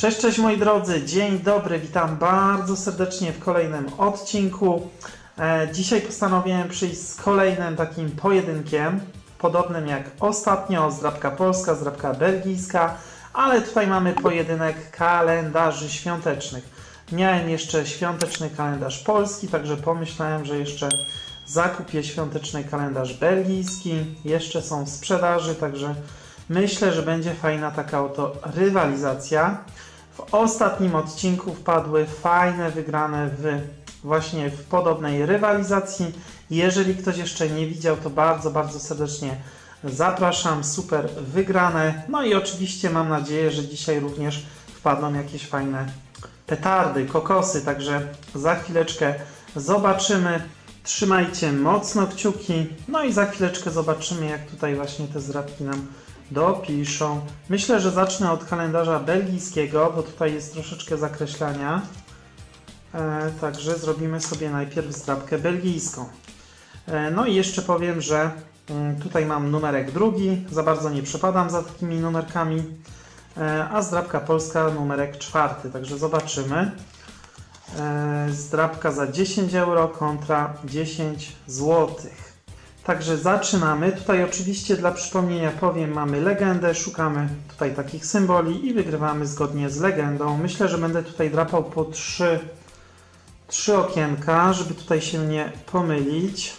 Cześć, cześć moi drodzy, dzień dobry, witam bardzo serdecznie w kolejnym odcinku. E, dzisiaj postanowiłem przyjść z kolejnym takim pojedynkiem, podobnym jak ostatnio, zdrabka polska, zdrabka belgijska, ale tutaj mamy pojedynek kalendarzy świątecznych. Miałem jeszcze świąteczny kalendarz polski, także pomyślałem, że jeszcze zakupię świąteczny kalendarz belgijski. Jeszcze są w sprzedaży, także myślę, że będzie fajna taka oto rywalizacja. W ostatnim odcinku wpadły fajne wygrane w właśnie w podobnej rywalizacji. Jeżeli ktoś jeszcze nie widział, to bardzo, bardzo serdecznie zapraszam. Super wygrane. No i oczywiście mam nadzieję, że dzisiaj również wpadną jakieś fajne petardy, kokosy, także za chwileczkę zobaczymy. Trzymajcie mocno kciuki. No i za chwileczkę zobaczymy, jak tutaj właśnie te zdrabki nam dopiszą. Myślę, że zacznę od kalendarza belgijskiego, bo tutaj jest troszeczkę zakreślania. E, także zrobimy sobie najpierw zdrabkę belgijską. E, no i jeszcze powiem, że mm, tutaj mam numerek drugi, za bardzo nie przepadam za takimi numerkami, e, a zdrabka polska numerek czwarty, także zobaczymy. E, zdrabka za 10 euro kontra 10 złotych. Także zaczynamy. Tutaj oczywiście dla przypomnienia powiem, mamy legendę, szukamy tutaj takich symboli i wygrywamy zgodnie z legendą. Myślę, że będę tutaj drapał po trzy, trzy okienka, żeby tutaj się nie pomylić.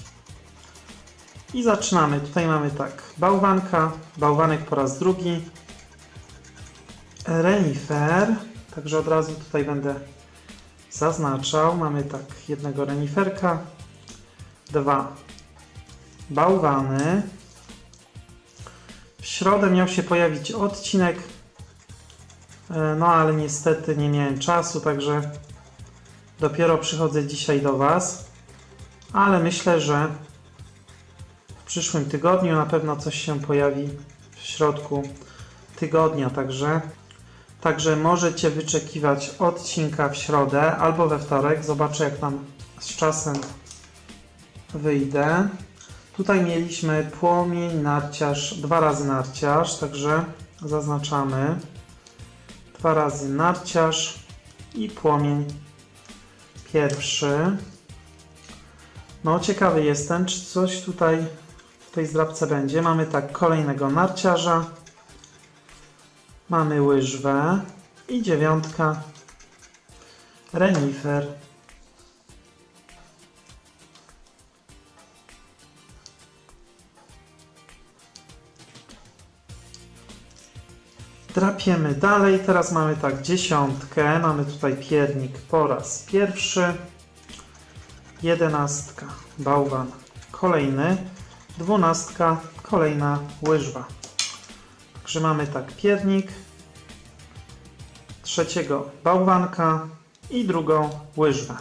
I zaczynamy. Tutaj mamy tak, bałwanka, bałwanek po raz drugi, renifer, także od razu tutaj będę zaznaczał. Mamy tak, jednego reniferka, dwa bałwany. W środę miał się pojawić odcinek, e, no ale niestety nie miałem czasu, także dopiero przychodzę dzisiaj do Was. Ale myślę, że w przyszłym tygodniu na pewno coś się pojawi w środku tygodnia, także Także możecie wyczekiwać odcinka w środę albo we wtorek. Zobaczę, jak tam z czasem wyjdę. Tutaj mieliśmy płomień, narciarz, dwa razy narciarz, także zaznaczamy. Dwa razy narciarz i płomień pierwszy. No, ciekawy jestem, czy coś tutaj w tej zdrabce będzie. Mamy tak kolejnego narciarza. Mamy łyżwę i dziewiątka. Renifer. Drapiemy dalej. Teraz mamy tak dziesiątkę. Mamy tutaj piernik po raz pierwszy. Jedenastka. Bałwan. Kolejny. Dwunastka. Kolejna łyżwa. Także mamy tak piernik. Trzeciego bałwanka. I drugą łyżwę.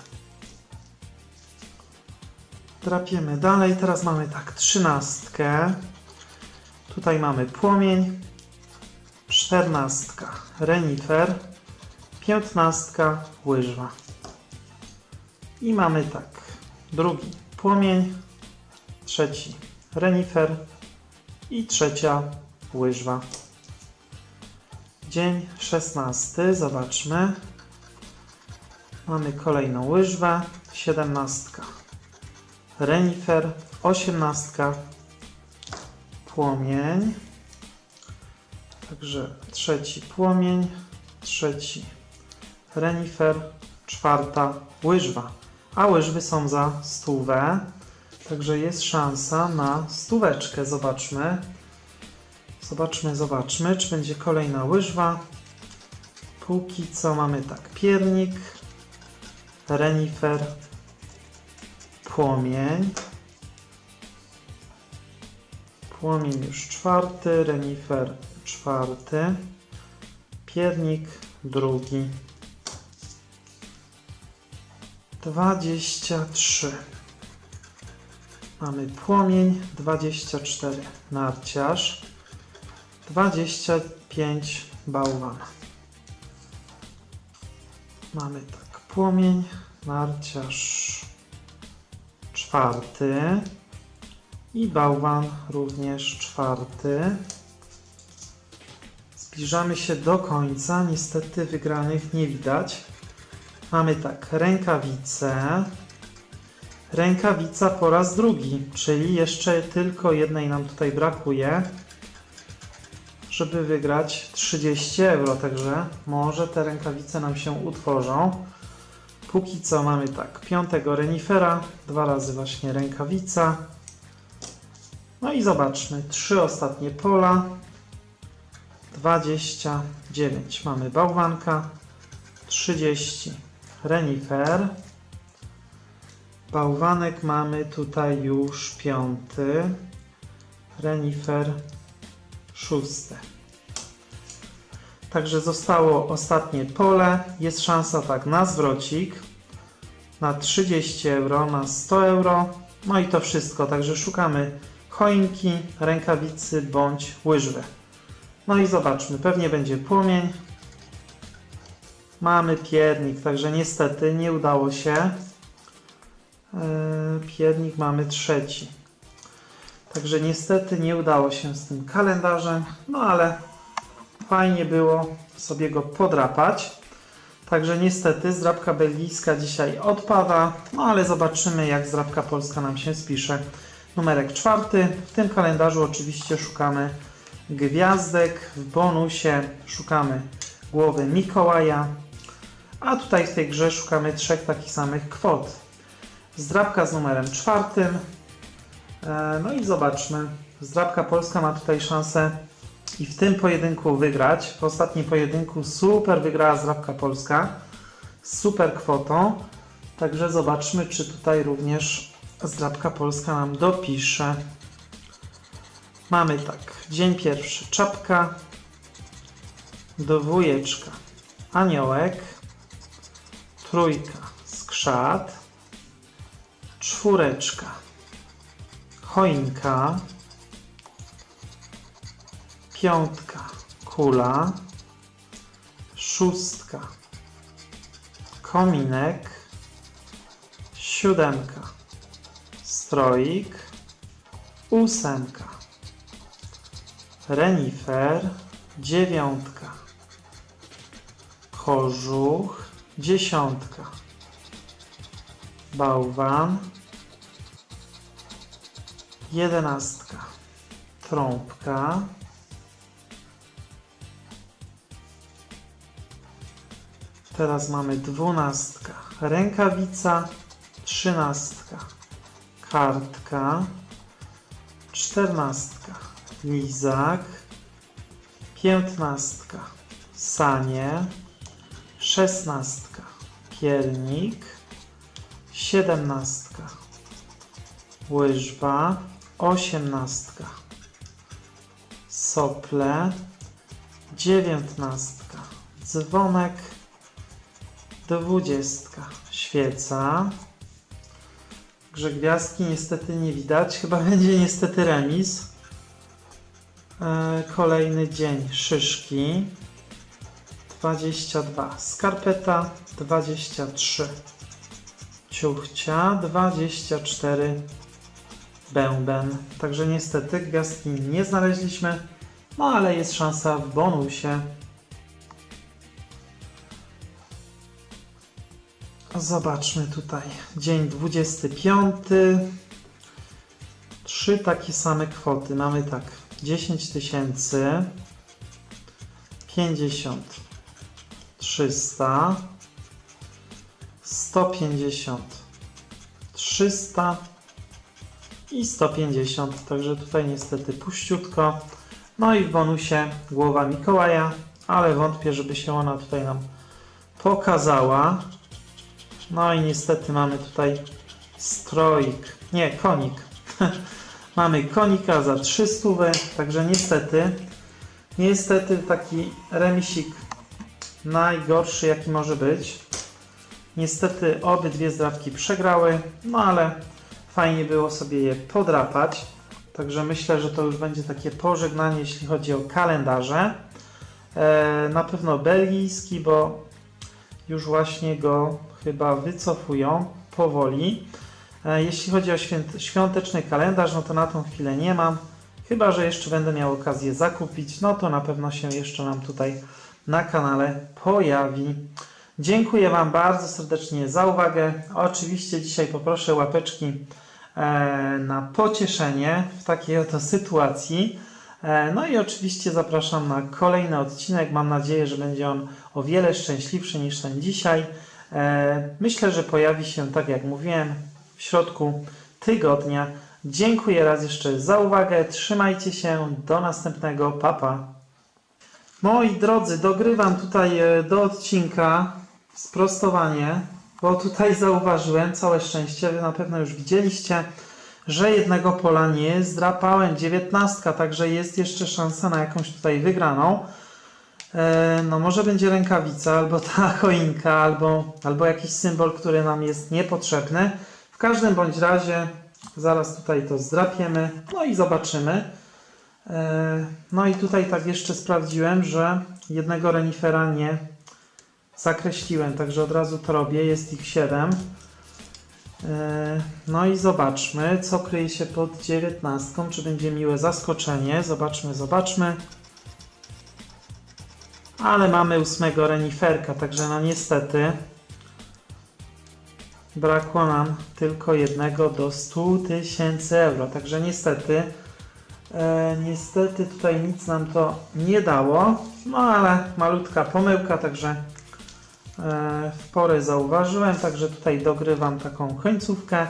Drapiemy dalej. Teraz mamy tak trzynastkę. Tutaj mamy płomień czternastka. Renifer, piętnastka. Łyżwa. I mamy tak, drugi płomień, trzeci renifer. I trzecia łyżwa. Dzień szesnasty, zobaczmy. Mamy kolejną łyżwę, siedemnastka. Renifer, osiemnastka. Płomień. Także trzeci płomień, trzeci renifer, czwarta łyżwa. A łyżwy są za stówę, także jest szansa na stóweczkę. Zobaczmy. Zobaczmy, zobaczmy, czy będzie kolejna łyżwa. Póki co mamy tak, piernik, renifer, płomień. Płomień już czwarty, renifer czwarty, piernik drugi, dwadzieścia trzy. Mamy płomień, dwadzieścia cztery narciarz, dwadzieścia pięć bałwan. Mamy tak płomień, narciarz czwarty i bałwan również czwarty. Zbliżamy się do końca. Niestety wygranych nie widać. Mamy tak, rękawice. Rękawica po raz drugi, czyli jeszcze tylko jednej nam tutaj brakuje, żeby wygrać 30 euro. Także może te rękawice nam się utworzą. Póki co mamy tak, piątego renifera, dwa razy właśnie rękawica. No i zobaczmy, trzy ostatnie pola. 29 mamy bałwanka, 30 renifer. Bałwanek mamy tutaj już piąty, renifer szósty. Także zostało ostatnie pole. Jest szansa tak na zwrocik, na 30 euro, na 100 euro. No i to wszystko. Także szukamy choinki, rękawicy bądź łyżwy. No i zobaczmy, pewnie będzie płomień. Mamy piernik, także niestety nie udało się. Yy, Piernik mamy trzeci. Także niestety nie udało się z tym kalendarzem, no ale fajnie było sobie go podrapać. Także niestety zdrabka belgijska dzisiaj odpada, no ale zobaczymy jak zdrabka polska nam się spisze. Numerek czwarty. W tym kalendarzu oczywiście szukamy gwiazdek. W bonusie szukamy głowy Mikołaja. A tutaj w tej grze szukamy trzech takich samych kwot. Zdrabka z numerem czwartym. E, No i zobaczmy. Zdrabka polska ma tutaj szansę i w tym pojedynku wygrać. W ostatnim pojedynku super wygrała zdrabka polska z super kwotą. Także zobaczmy, czy tutaj również zdrabka polska nam dopisze. Mamy tak, dzień pierwszy czapka, dwójeczka aniołek, trójka skrzat, czwóreczka choinka, piątka kula, szóstka kominek, siódemka stroik, ósemka renifer, dziewiątka. Kożuch, dziesiątka. Bałwan, jedenastka. Trąbka, teraz mamy dwunastka. Rękawica, trzynastka. Kartka, czternastka lizak, piętnastka. Sanie, szesnastka. Piernik, siedemnastka. Łyżwa, osiemnastka. Sople, dziewiętnastka. Dzwonek, dwudziestka. Świeca. Także gwiazdki niestety nie widać. Chyba będzie niestety remis. E, Kolejny dzień szyszki. 22 skarpeta, 23 ciuchcia, 24 bęben. Także niestety gwiazdki nie znaleźliśmy, no ale jest szansa w bonusie. Zobaczmy tutaj. Dzień 25. Trzy takie same kwoty. Mamy tak 10 tysięcy, 50, 300, 150, 300 i 150. Także tutaj niestety puściutko. No i w bonusie głowa Mikołaja, ale wątpię, żeby się ona tutaj nam pokazała. No i niestety mamy tutaj stroik, nie, konik. mamy konika za 300, także niestety, niestety taki remisik najgorszy jaki może być. Niestety obydwie zdrawki przegrały, no ale fajnie było sobie je podrapać. Także myślę, że to już będzie takie pożegnanie, jeśli chodzi o kalendarze. E, na pewno belgijski, bo już właśnie go chyba wycofują powoli. E, Jeśli chodzi o świąteczny kalendarz, no to na tą chwilę nie mam. Chyba, że jeszcze będę miał okazję zakupić, no to na pewno się jeszcze nam tutaj na kanale pojawi. Dziękuję Wam bardzo serdecznie za uwagę. Oczywiście dzisiaj poproszę łapeczki e, na pocieszenie w takiej oto sytuacji. E, No i oczywiście zapraszam na kolejny odcinek. Mam nadzieję, że będzie on o wiele szczęśliwszy niż ten dzisiaj. Myślę, że pojawi się, tak jak mówiłem, w środku tygodnia. Dziękuję raz jeszcze za uwagę. Trzymajcie się. Do następnego. Papa. Moi drodzy, dogrywam tutaj e, do odcinka sprostowanie, bo tutaj zauważyłem, całe szczęście, wy na pewno już widzieliście, że jednego pola nie zdrapałem. 19, także jest jeszcze szansa na jakąś tutaj wygraną. E, No może będzie rękawica, albo ta choinka, albo, albo jakiś symbol, który nam jest niepotrzebny. Każdym bądź razie zaraz tutaj to zdrapiemy, no i zobaczymy. E, No i tutaj tak jeszcze sprawdziłem, że jednego renifera nie zakreśliłem, także od razu to robię, jest ich 7. No i zobaczmy, co kryje się pod 19, czy będzie miłe zaskoczenie. Zobaczmy, zobaczmy. Ale mamy ósmego reniferka, także no niestety brakło nam tylko jednego do 100 tysięcy euro. Także niestety, e, niestety tutaj nic nam to nie dało. No ale malutka pomyłka, także e, w porę zauważyłem, także tutaj dogrywam taką końcówkę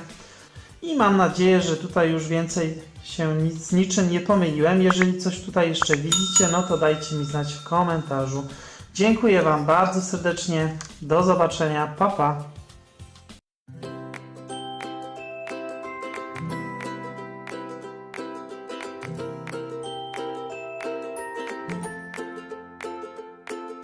i mam nadzieję, że tutaj już więcej się nic niczym nie pomyliłem. Jeżeli coś tutaj jeszcze widzicie, no to dajcie mi znać w komentarzu. Dziękuję Wam bardzo serdecznie. Do zobaczenia. Pa pa.